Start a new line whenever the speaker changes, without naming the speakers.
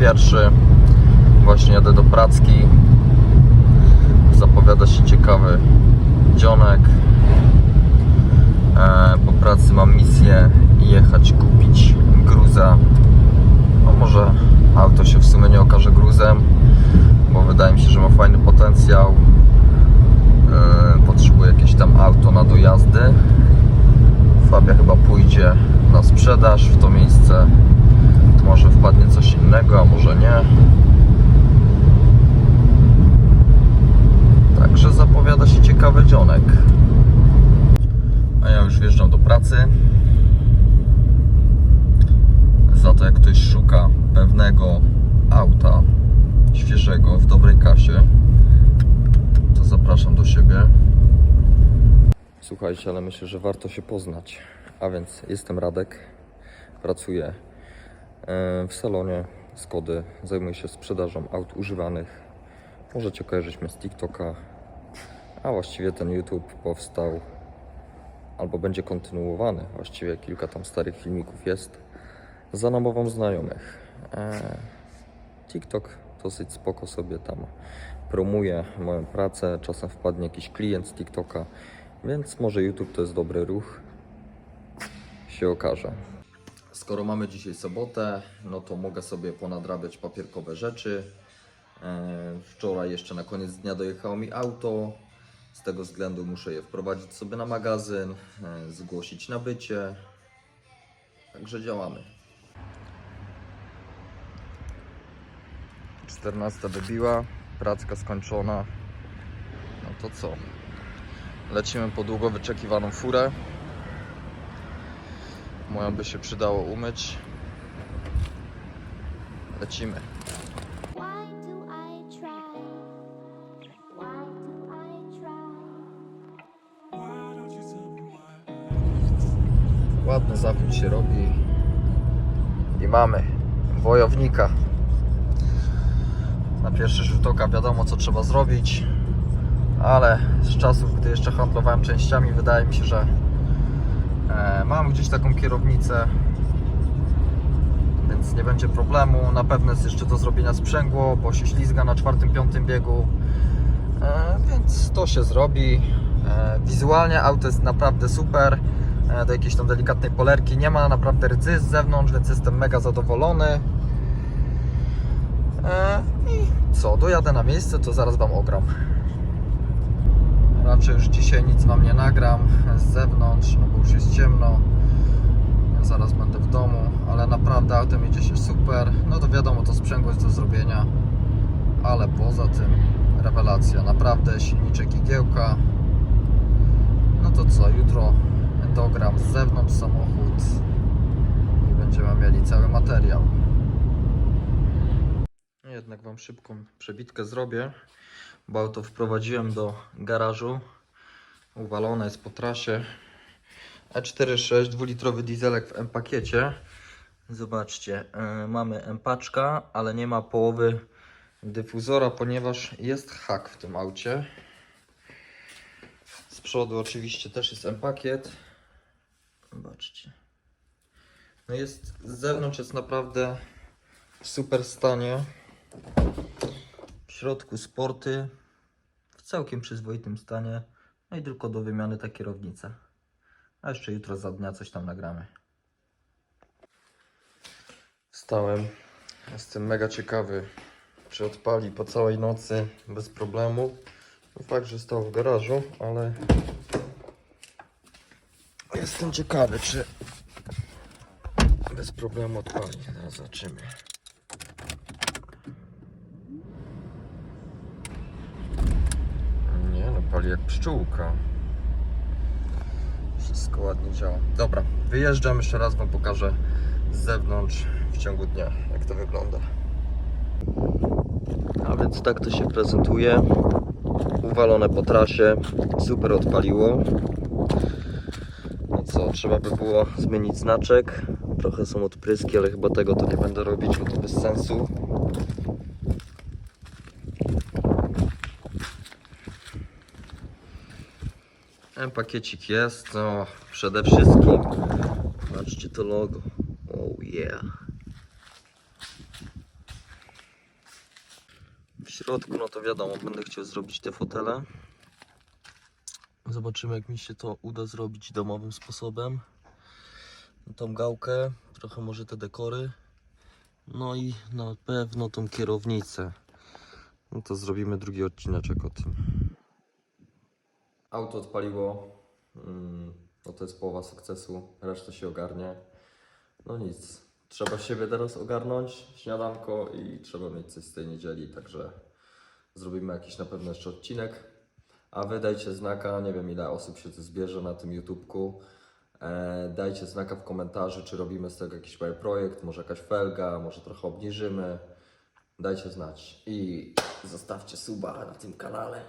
pierwszy. Właśnie jadę do Pracki. Zapowiada się ciekawy dzionek. E, po pracy mam misję jechać kupić gruza. No może auto się w sumie nie okaże gruzem, bo wydaje mi się, że ma fajny potencjał. E, potrzebuję jakieś tam auto na dojazdy. Fabia chyba pójdzie na sprzedaż w to miejsce. Może wpadnie coś innego, a może nie. Także zapowiada się ciekawy dzionek. A ja już wjeżdżam do pracy. Za to jak ktoś szuka pewnego auta świeżego w dobrej kasie, to zapraszam do siebie. Słuchajcie, ale myślę, że warto się poznać. A więc jestem Radek, pracuję e, w salonie Skody, zajmuję się sprzedażą aut używanych. Możecie kojarzyć mnie z TikToka, a właściwie ten YouTube powstał albo będzie kontynuowany. Właściwie kilka tam starych filmików jest za namową znajomych. E, TikTok dosyć spoko sobie tam promuje moją pracę. Czasem wpadnie jakiś klient z TikToka, więc może YouTube to jest dobry ruch. Się okaże. Skoro mamy dzisiaj sobotę, no to mogę sobie ponadrabiać papierkowe rzeczy. E, Wczoraj jeszcze na koniec dnia dojechało mi auto. Z tego względu muszę je wprowadzić sobie na magazyn, e, zgłosić nabycie. Także działamy. 14 wybiła, pracka skończona. No to co? Lecimy po długo wyczekiwaną furę. Moją by się przydało umyć. Lecimy. Ładny zachód się robi. I mamy wojownika. Na pierwszy rzut oka wiadomo co trzeba zrobić, ale z czasów, gdy jeszcze handlowałem częściami, wydaje mi się, że mam gdzieś taką kierownicę, więc nie będzie problemu. Na pewno jest jeszcze do zrobienia sprzęgło, bo się ślizga na czwartym, piątym biegu, e, więc to się zrobi. E, wizualnie auto jest naprawdę super. E, do jakiejś tam delikatnej polerki nie ma naprawdę rdzy z zewnątrz, więc jestem mega zadowolony. E, I co, dojadę na miejsce, to zaraz Wam ogram. Raczej już dzisiaj nic Wam nie nagram z zewnątrz, no bo już jest ciemno. Zaraz będę w domu, ale naprawdę autem jedzie się super. No to wiadomo, to sprzęgło jest do zrobienia, ale poza tym rewelacja. Naprawdę silniczek igiełka. No to co, jutro dogram z zewnątrz samochód i będziemy mieli cały materiał. Jednak Wam szybką przebitkę zrobię, bo auto wprowadziłem do garażu. Uwalone jest po trasie. E E46, dwulitrowy dieselek w M-pakiecie. Zobaczcie, yy, mamy M-paczka, ale nie ma połowy dyfuzora, ponieważ jest hak w tym aucie. Z przodu oczywiście też jest M-pakiet. Zobaczcie. No jest, z zewnątrz jest naprawdę w super stanie. W środku sporty w całkiem przyzwoitym stanie. No i tylko do wymiany ta kierownica. A jeszcze jutro za dnia coś tam nagramy. Wstałem. Jestem mega ciekawy, czy odpali po całej nocy bez problemu. No Fakt, że stał w garażu, ale jestem ciekawy, czy bez problemu odpali. Zaraz zobaczymy. Nie no, pali jak pszczółka. Wszystko ładnie działa. Dobra, wyjeżdżam, jeszcze raz Wam pokażę z zewnątrz w ciągu dnia, jak to wygląda. A więc tak to się prezentuje. Uwalone po trasie, super odpaliło. No co, trzeba by było zmienić znaczek. Trochę są odpryski, ale chyba tego to nie będę robić, bo to bez sensu. Ten pakiecik jest, no przede wszystkim patrzcie to logo. Oh yeah. środku, no to wiadomo, będę chciał zrobić te fotele. Zobaczymy, jak mi się to uda zrobić domowym sposobem. Tą gałkę, trochę może te dekory. No i na pewno tą kierownicę. No to zrobimy drugi odcineczek o tym. Auto odpaliło. Mm, No to jest połowa sukcesu, reszta się ogarnie. No nic, trzeba siebie teraz ogarnąć, śniadanko i trzeba mieć coś z tej niedzieli, także zrobimy jakiś na pewno jeszcze odcinek. A wy dajcie znaka, nie wiem ile osób się tu zbierze na tym YouTubku. E, dajcie znaka w komentarzu, czy robimy z tego jakiś projekt, może jakaś felga, może trochę obniżymy. Dajcie znać i zostawcie suba na tym kanale.